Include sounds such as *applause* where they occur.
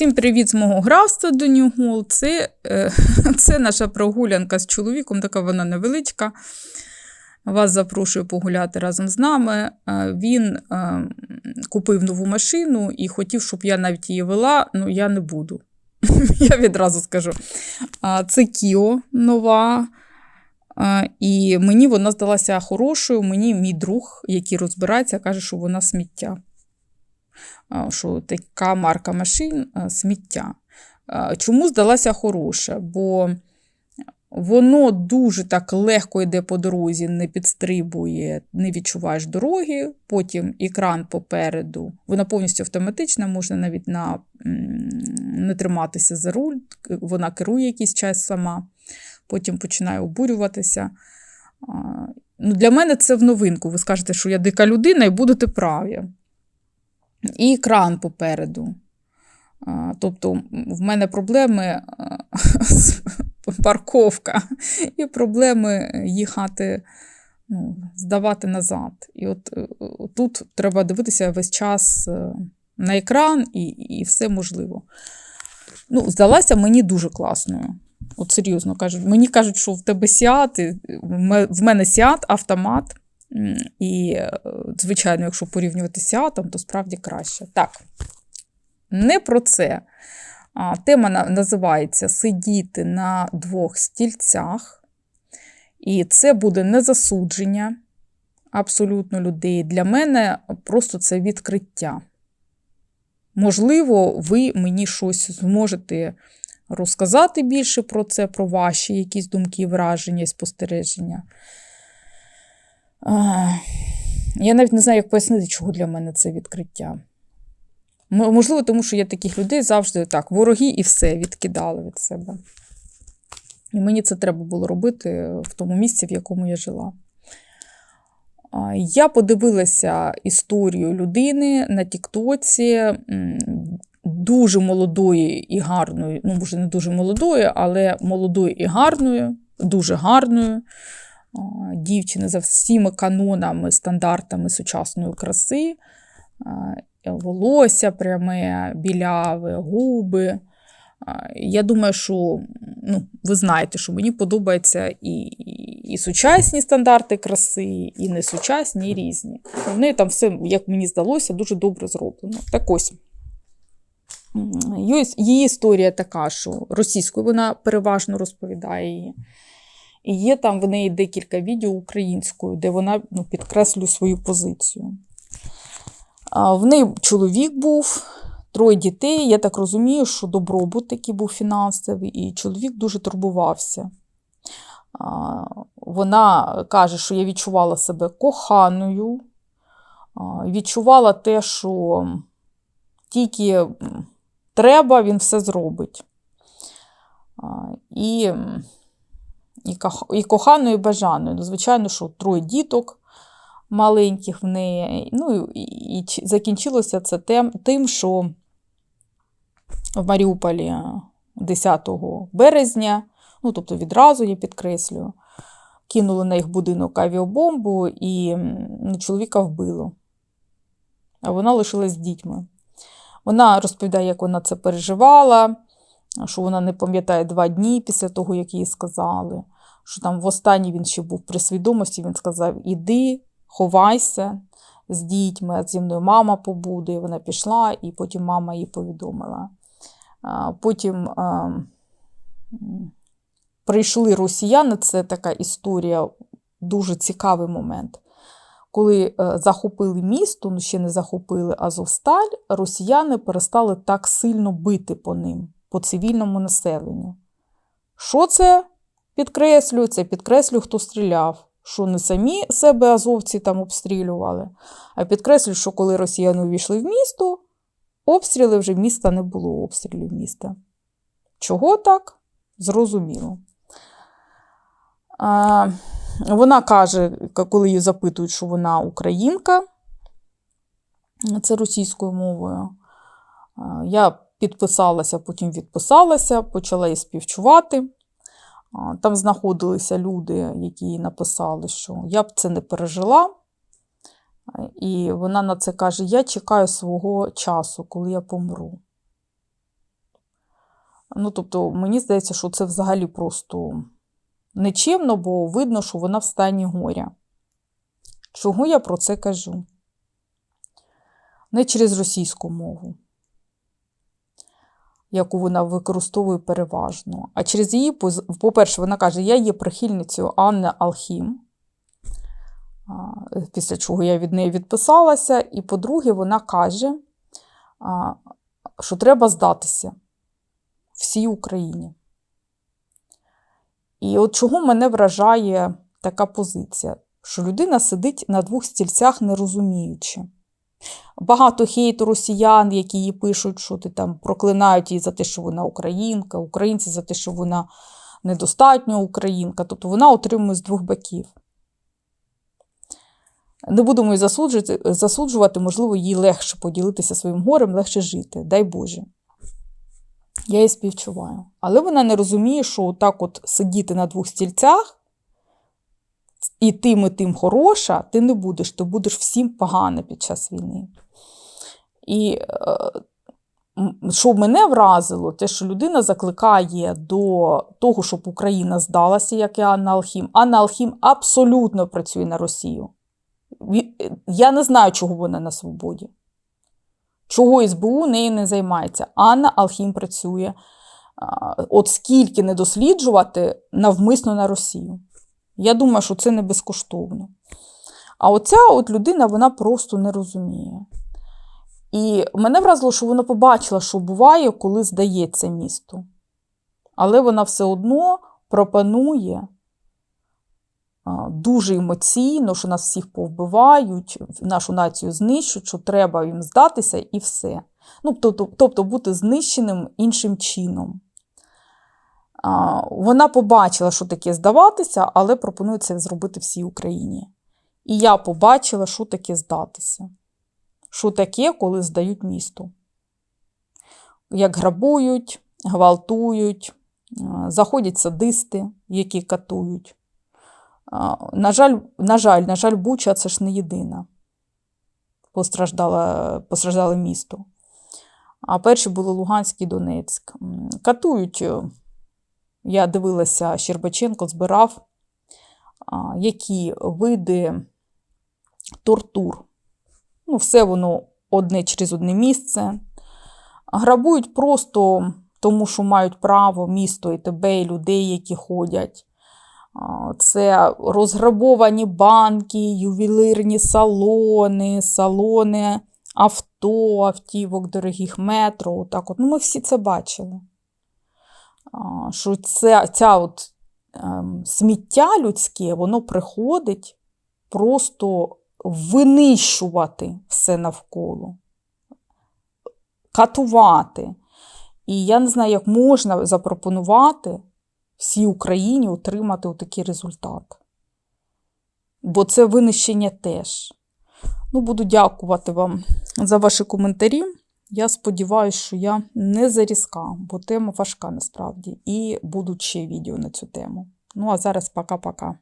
Всім привіт з мого графства до Нью-Гол. Це, е, *laughs* це наша прогулянка з чоловіком, така вона невеличка. Вас запрошую погуляти разом з нами. Е, Він е, купив нову машину і хотів, щоб я навіть її вела, ну я не буду. *laughs* Я відразу скажу. Це Кіо нова. І мені вона здалася хорошою. Мені мій друг, який розбирається, каже, що вона сміття. А, Що така марка машин сміття. Чому здалася хороша? Бо воно дуже так легко йде по дорозі, не підстрибує, не відчуваєш дороги. Потім екран попереду. Вона повністю автоматична, можна навіть на, не триматися за руль, вона керує якийсь час сама, потім починає обурюватися. Ну, Для мене це в новинку. Ви скажете, що я дика людина і будете праві. І екран попереду. Тобто, в мене проблеми *laughs* з парковка і проблеми їхати, ну, здавати назад. І от е, тут треба дивитися весь час е, на екран і, і все можливо. Ну, здалася мені дуже класною. От серйозно кажуть, мені кажуть, що в тебе сіат, в мене сіат, автомат. І, е, звичайно, якщо порівнювати з то справді краще. Так, не про це. Тема називається Сидіти на двох стільцях. І це буде не засудження абсолютно людей. Для мене просто це відкриття. Можливо, ви мені щось зможете розказати більше про це, про ваші якісь думки, враження і спостереження. Я навіть не знаю, як пояснити, чого для мене це відкриття. Можливо, тому що я таких людей завжди так, вороги і все відкидали від себе. І мені це треба було робити в тому місці, в якому я жила. Я подивилася історію людини на Тіктоці, дуже молодої і гарної, ну, може, не дуже молодої, але молодої і гарної, дуже гарної а, дівчини за всіма канонами, стандартами сучасної краси. Волосся пряме, біляве, губи. Я думаю, що ну, ви знаєте, що мені подобаються і, і, сучасні стандарти краси, і несучасні, і різні. В неї там все, як мені здалося, дуже добре зроблено. Так ось. Її історія така, що російською вона переважно розповідає її. І є там в неї декілька відео українською, де вона ну, підкреслює свою позицію. А, В неї чоловік був, троє дітей. Я так розумію, що добробут такий був фінансовий, і чоловік дуже турбувався. А, Вона каже, що я відчувала себе коханою, відчувала те, що тільки треба, він все зробить. І, і, кох- і коханою, і бажаною. Ну, звичайно, що троє діток маленьких в неї. Ну, і, і закінчилося це тем, тим, що в Маріуполі 10 березня, ну, тобто відразу я підкреслюю, кинули на їх будинок авіабомбу і чоловіка вбило. А вона лишилась з дітьми. Вона розповідає, як вона це переживала, що вона не пам'ятає два дні після того, як їй сказали. Що там востаннє він ще був при свідомості, він сказав: Іди, ховайся з дітьми, а зі мною мама побуде. І вона пішла, і потім мама їй повідомила. Потім прийшли росіяни, це така історія, дуже цікавий момент. Коли е, захопили місто, ну ще не захопили Азовсталь, росіяни перестали так сильно бити по ним, по цивільному населенню. Що це підкреслюю? Це підкреслюю, хто стріляв. Що не самі себе азовці там обстрілювали, а підкреслюю, що коли росіяни увійшли в місто, обстріли вже міста не було обстрілів міста. Чого так? Зрозуміло. А, вона каже, коли її запитують, що вона українка, це російською мовою. Я підписалася, потім відписалася, почала їй співчувати. Там знаходилися люди, які написали, що я б це не пережила. І вона на це каже: Я чекаю свого часу, коли я помру. Ну, тобто, мені здається, що це взагалі просто нечемно, бо видно, що вона в стані горя. Чого я про це кажу? Не через російську мову, яку вона використовує переважно, а через її, по-перше, вона каже: Я є прихильницею Анни Алхім, після чого я від неї відписалася. І, по-друге, вона каже, що треба здатися всій Україні. І от чого мене вражає така позиція, що людина сидить на двох стільцях, не розуміючи. Багато хейту росіян, які їй пишуть, що ти там проклинають її за те, що вона українка, українці за те, що вона недостатньо українка. Тобто вона отримує з двох боків. Не будемо її засуджувати, можливо, їй легше поділитися своїм горем, легше жити. Дай Боже. Я її співчуваю. Але вона не розуміє, що так от сидіти на двох стільцях і тим і тим хороша, ти не будеш, ти будеш всім погано під час війни. І е, що мене вразило, те, що людина закликає до того, щоб Україна здалася, як і Анна Алхім. Анна Алхім абсолютно працює на Росію. Я не знаю, чого вона на свободі. Чого СБУ нею не займається. Анна Алхім працює. От скільки не досліджувати навмисно на Росію. Я думаю, що це не безкоштовно. А оця от людина вона просто не розуміє. І мене вразило, що вона побачила, що буває, коли здається місто. Але вона все одно пропонує дуже емоційно, що нас всіх повбивають, нашу націю знищують, що треба їм здатися і все. Ну, тобто, тобто бути знищеним іншим чином. Вона побачила, що таке здаватися, але пропонує це зробити всій Україні. І я побачила, що таке здатися. Що таке, коли здають місто. Як грабують, гвалтують, заходять садисти, які катують. На жаль, на жаль, на жаль, Буча це ж не єдина постраждала, постраждале місто. А перші були Луганськ і Донецьк. Катують. Я дивилася, Щербаченко збирав, які види тортур. Ну, все воно одне через одне місце. Грабують просто тому, що мають право місто і тебе, і людей, які ходять. Це розграбовані банки, ювелирні салони, салони авто, автівок, дорогих метро. Отак от. Ну, ми всі це бачили. Що це, ця от, ем, сміття людське, воно приходить просто винищувати все навколо, катувати. І я не знаю, як можна запропонувати всій Україні отримати отакий результат. Бо це винищення теж. Ну, буду дякувати вам за ваші коментарі. Я сподіваюся, що я не зарізка, бо тема важка насправді. І будуть ще відео на цю тему. Ну, а зараз пока-пока.